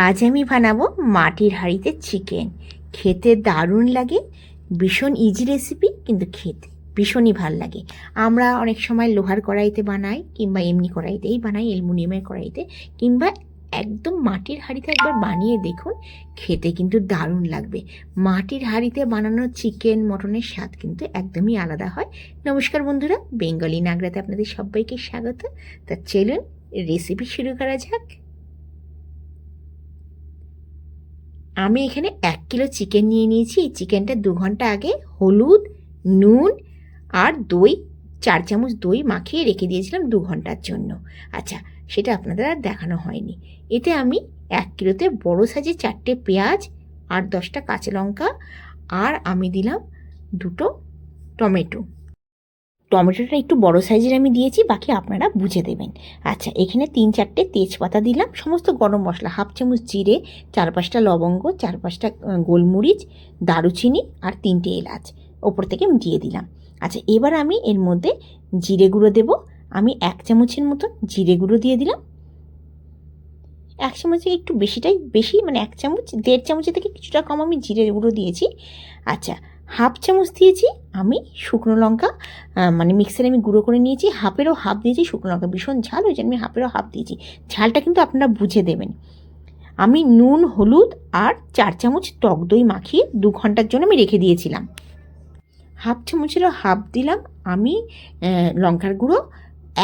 আজ আমি বানাবো মাটির হাঁড়িতে চিকেন খেতে দারুণ লাগে, ভীষণ ইজি রেসিপি কিন্তু খেতে ভীষণই ভালো লাগে। আমরা অনেক সময় লোহার কড়াইতে বানাই, কিংবা এমনি কড়াইতেই বানাই, অ্যালুমিনিয়ামের কড়াইতে, কিংবা একদম মাটির হাঁড়িতে একবার বানিয়ে দেখুন, খেতে কিন্তু দারুণ লাগবে। মাটির হাঁড়িতে বানানো চিকেন মটনের স্বাদ কিন্তু একদমই আলাদা হয়। নমস্কার বন্ধুরা, বেঙ্গলি নাগরাতে আপনাদের সবাইকে স্বাগত। তা চলুন রেসিপি শুরু করা যাক। আমি এখানে এক কিলো চিকেন নিয়ে নিয়েছি। চিকেনটা দু ঘণ্টা আগে হলুদ, নুন আর দই, চার চামচ দই মাখিয়ে রেখে দিয়েছিলাম দু ঘণ্টার জন্য। আচ্ছা সেটা আপনাদের আর দেখানো হয়নি। এতে আমি এক কিলোতে বড় সাইজে চারটে পেঁয়াজ আর দশটা কাঁচা লঙ্কা আর আমি দিলাম দুটো টমেটো। টমেটোটা একটু বড় সাইজের আমি দিয়েছি, বাকি আপনারা বুঝে দেবেন। আচ্ছা এখানে তিন চারটে তেজপাতা দিলাম, সমস্ত গরম মশলা, হাফ চামচ জিরে চার পাঁচটা লবঙ্গ চার পাঁচটা গোলমরিচ, দারুচিনি আর তিনটে এলাচ ওপর থেকে আমি দিয়ে দিলাম। আচ্ছা এবার আমি এর মধ্যে জিরে গুঁড়ো দেব। আমি এক চামচের মতন জিরে গুঁড়ো দিয়ে দিলাম। এক চামচে একটু বেশিটাই, বেশি মানে এক চামচ, দেড় চামচের থেকে কিছুটা কম আমি জিরে গুঁড়ো দিয়েছি। আচ্ছা হাফ চামচ দিয়েছি, আমি শুকনো লঙ্কা মানে মিক্সারে আমি গুঁড়ো করে নিয়েছি, হাফেরও হাফ দিয়েছি শুকনো লঙ্কা। ভীষণ ঝাল ওই জন্য আমি হাফেরও হাফ দিয়েছি। ঝালটা কিন্তু আপনারা বুঝে দেবেন। আমি নুন, হলুদ আর চার চামচ টক দই মাখিয়ে দু ঘণ্টার জন্য আমি রেখে দিয়েছিলাম। হাফ চামচেরও হাফ দিলাম আমি লঙ্কার গুঁড়ো,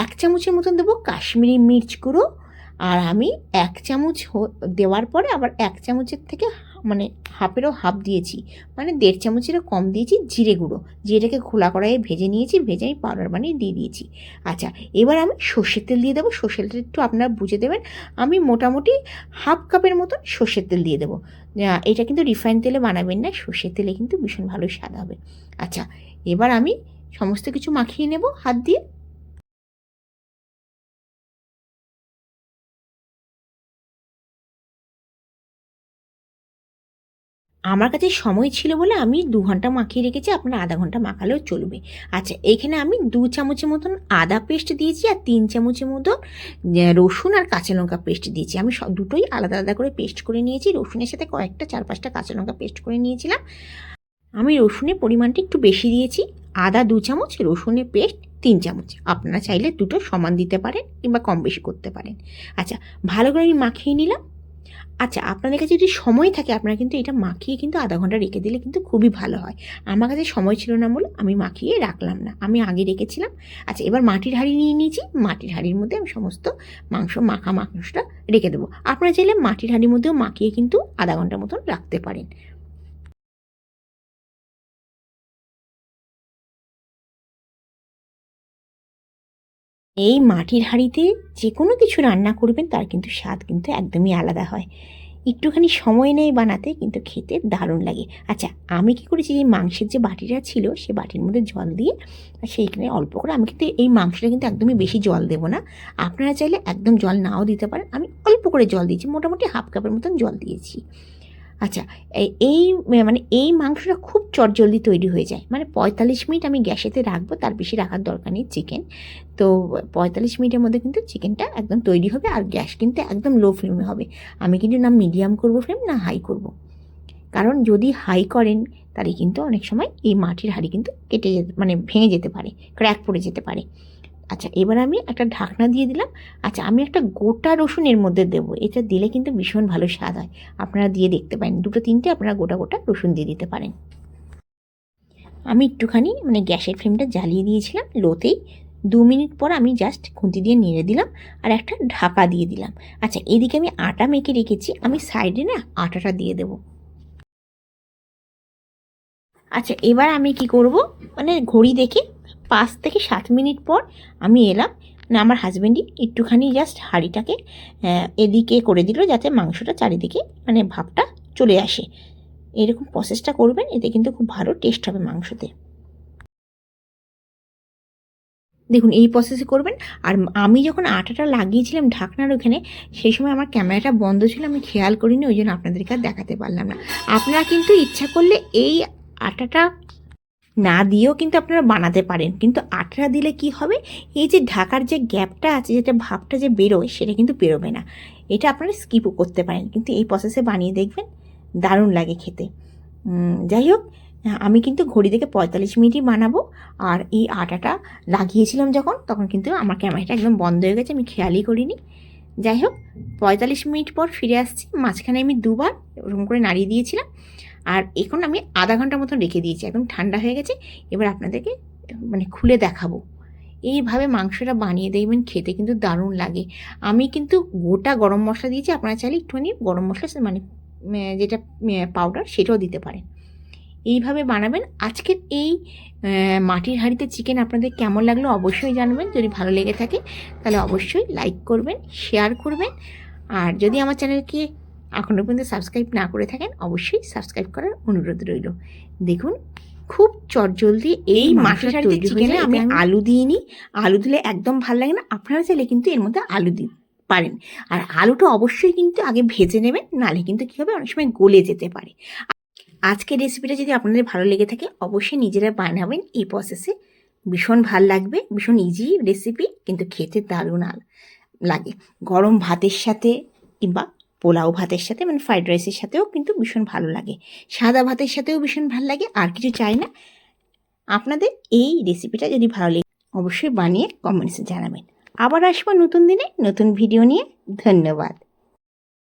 এক চামচের মতন দেবো কাশ্মীরি মির্চ গুঁড়ো, আর আমি এক চামচ দেওয়ার পরে আবার এক চামচের থেকে মানে হাফেরও হাফ দিয়েছি। মানে দেড় চামচেরও কম দিয়েছি জিরে গুঁড়ো। জিরেটাকে খোলা কড়াইয়ে ভেজে নিয়েছি, ভেজে আমি পাউডার বানিয়ে দিয়ে দিয়েছি। আচ্ছা এবার আমি সর্ষের তেল দিয়ে দেবো। সর্ষের তেল একটু আপনারা বুঝে দেবেন। আমি মোটামুটি হাফ কাপের মতন সর্ষের তেল দিয়ে দেবো। এটা কিন্তু রিফাইন তেলে বানাবেন না। সর্ষের তেলে কিন্তু ভীষণ ভালো স্বাদ হবে। আচ্ছা এবার আমি সমস্ত কিছু মাখিয়ে নেব হাত দিয়ে। আমার কাছে সময় ছিল বলে আমি দু ঘণ্টা মাখিয়ে রেখেছি আপনার আধা ঘণ্টা মাখালেও চলবে। আচ্ছা এখানে আমি দু চামচের মতন আদা পেস্ট দিয়েছি আর তিন চামচের আহ, রসুন আর কাঁচা লঙ্কা পেস্ট দিয়েছি। আমি সব দুটোই আলাদা আলাদা করে পেস্ট করে নিয়েছি। রসুনের সাথে কয়েকটা চার পাঁচটা কাঁচা লঙ্কা পেস্ট করে নিয়েছিলাম। আমি রসুনের পরিমাণটা একটু বেশি দিয়েছি। আদা দু চামচ রসুনের পেস্ট তিন চামচ। আপনারা চাইলে দুটো সমান দিতে পারেন কিংবা কম বেশি করতে পারেন। আচ্ছা ভালো করে আমি মাখিয়ে নিলাম। আচ্ছা আপনাদের কাছে যদি সময় থাকে, আপনারা কিন্তু এটা মাখিয়ে কিন্তু আধা ঘণ্টা রেখে দিলে কিন্তু খুবই ভালো হয়। আমার কাছে সময় ছিল না বলে আমি মাখিয়ে রাখলাম না। আমি আগে রেখেছিলাম। আচ্ছা এবার মাটির হাঁড়ি নিয়ে নিয়েছি। মাটির হাঁড়ির মধ্যে আমি সমস্ত মাংস, মাখা মাংসটা রেখে দেবো। আপনারা চাইলে মাটির হাঁড়ির মধ্যেও মাখিয়ে কিন্তু আধা ঘণ্টার মতন রাখতে পারেন। এই মাটির হাঁড়িতে যে কোনো কিছু রান্না করবেন, তার কিন্তু স্বাদ কিন্তু একদমই আলাদা হয়। একটুখানি সময় নেই বানাতে, কিন্তু খেতে দারুণ লাগে। আচ্ছা আমি কি করেছি এই মাংসের যে বাটিটা ছিল, সে বাটির মধ্যে জল দিয়ে সেইখানে অল্প করে, আমি কিন্তু এই মাংসটা কিন্তু একদমই বেশি জল দেবো না। আপনারা চাইলে একদম জল নাও দিতে পারেন, আমি অল্প করে জল দিয়েছি, মোটামুটি হাফ কাপের মতন জল দিয়েছি। আচ্ছা এই- মানে এই মাংসটা খুব চটজলদি তৈরি হয়ে যায়। মানে পঁয়তাল্লিশ মিনিট আমি গ্যাসেতে রাখব, তার বেশি রাখার দরকার নেই চিকেন। তো পঁয়তাল্লিশ মিনিটের মধ্যে কিন্তু চিকেনটা একদম তৈরি হবে আর গ্যাস কিন্তু একদম লো ফ্লেমে হবে। আমি কিন্তু না মিডিয়াম করব ফ্লেম, না হাই করব। কারণ যদি হাই করেন, তাহলে কিন্তু অনেক সময় এই মাটির হাঁড়ি কিন্তু কেটে যেতে মানে ভেঙে যেতে পারে, ক্র্যাক পড়ে যেতে পারে। আচ্ছা এবার আমি একটা ঢাকনা দিয়ে দিলাম। আচ্ছা আমি একটা গোটা রসুন এর মধ্যে দেবো। এটা দিলে কিন্তু ভীষণ ভালো স্বাদ হয়। আপনারা দিয়ে দেখতে পারেন। দুটো, তিনটে আপনারা গোটা গোটা রসুন দিয়ে দিতে পারেন। আমি একটুখানি মানে গ্যাসের ফ্লেমটা জ্বালিয়ে দিয়েছিলাম লোতেই। দু মিনিট পর আমি জাস্ট খুন্তি দিয়ে নেড়ে দিলাম আর একটা ঢাকা দিয়ে দিলাম। আচ্ছা এদিকে আমি আটা মেখে রেখেছি। আমি সাইডে না আটাটা দিয়ে দেবো। আচ্ছা এবার আমি কি করব? মানে ঘড়ি দেখে পাঁচ থেকে সাত মিনিট পর আমি এলাম। না আমার হাজব্যান্ডই একটুখানি জাস্ট হাঁড়িটাকে এদিকে করে দিল যাতে মাংসটা চারিদিকে মানে ভাবটা চলে আসে। এরকম প্রসেসটা করবেন, এতে কিন্তু খুব ভালো টেস্ট হবে মাংসতে। দেখুন, এই প্রসেসে করবেন। আর আমি যখন আটাটা লাগিয়েছিলাম ঢাকনার ওখানে, সেই সময় আমার ক্যামেরাটা বন্ধ ছিল, আমি খেয়াল করিনি, ওই জন্য আপনাদেরকে আর দেখাতে পারলাম না। আপনারা কিন্তু ইচ্ছা করলে এই আটাটা না দিয়েও কিন্তু আপনারা বানাতে পারেন। কিন্তু আটা দিলে কি হবে? এই যে ঢাকার যে গ্যাপটা আছে, যেটা ভাবটা যে বেরোয়, সেটা কিন্তু বেরোবে না। এটা আপনারা স্কিপও করতে পারেন। কিন্তু এই প্রসেসে বানিয়ে দেখবেন, দারুণ লাগে খেতে। যাই হোক, আমি কিন্তু ঘড়ি থেকে পঁয়তাল্লিশ মিনিটই বানাবো। আর এই আটাটা লাগিয়েছিলাম যখন, তখন কিন্তু আমার ক্যামেরাটা একদম বন্ধ হয়ে গেছে, আমি খেয়ালই করিনি। যাই হোক, পঁয়তাল্লিশ মিনিট পর ফিরে আসছি। মাঝখানে আমি দুবার ওরকম করে নাড়িয়ে দিয়েছিলাম। আর এখন আমি আধা ঘণ্টা মতন রেখে দিয়েছি, একদম ঠান্ডা হয়ে গেছে। এবার আপনাদেরকে মানে খুলে দেখাবো। এইভাবে মাংসটা বানিয়ে দেখবেন খেতে কিন্তু দারুণ লাগে। আমি কিন্তু গোটা গরম মশলা দিয়েছি, আপনারা চাইলে একটুখানি গরম মশলা মানে যেটা পাউডার সেটাও দিতে পারেন। এইভাবে বানাবেন। আজকের এই মাটির হাঁড়িতে চিকেন আপনাদের কেমন লাগল অবশ্যই জানবেন। যদি ভালো লেগে থাকে, তাহলে অবশ্যই লাইক করবেন শেয়ার করবেন। আর যদি আমার চ্যানেলকে এখনও পর্যন্ত সাবস্ক্রাইব না করে থাকেন অবশ্যই সাবস্ক্রাইব করার অনুরোধ রইল। দেখুন খুব চটজলদি এই হাঁড়িতে চিকেনে আমি আলু দিইনি। আলু দিলে একদম ভালো লাগে না। আপনারা চাইলে কিন্তু এর মধ্যে আলু দিতে পারেন। আর আলুটা অবশ্যই কিন্তু আগে ভেজে নেবেন নাহলে কিন্তু কী হবে? অনেক সময় গলে যেতে পারে। আজকের রেসিপিটা যদি আপনাদের ভালো লেগে থাকে অবশ্যই নিজেরা বানাবেন। এই প্রসেসে ভীষণ ভালো লাগবে ভীষণ ইজি রেসিপি কিন্তু খেতে দারুণ লাগে। গরম ভাতের সাথে কিংবা পোলাও ভাতের সাথে মানে ফ্রাইড রাইসের সাথেও কিন্তু ভীষণ ভালো লাগে। সাদা ভাতের সাথেও ভীষণ ভালো লাগে, আর কিছু চাই না। আপনাদের এই রেসিপিটা যদি ভালো লাগে অবশ্যই বানিয়ে কমেন্টসে জানাবেন। আবার আসব নতুন দিনে, নতুন ভিডিও নিয়ে। ধন্যবাদ।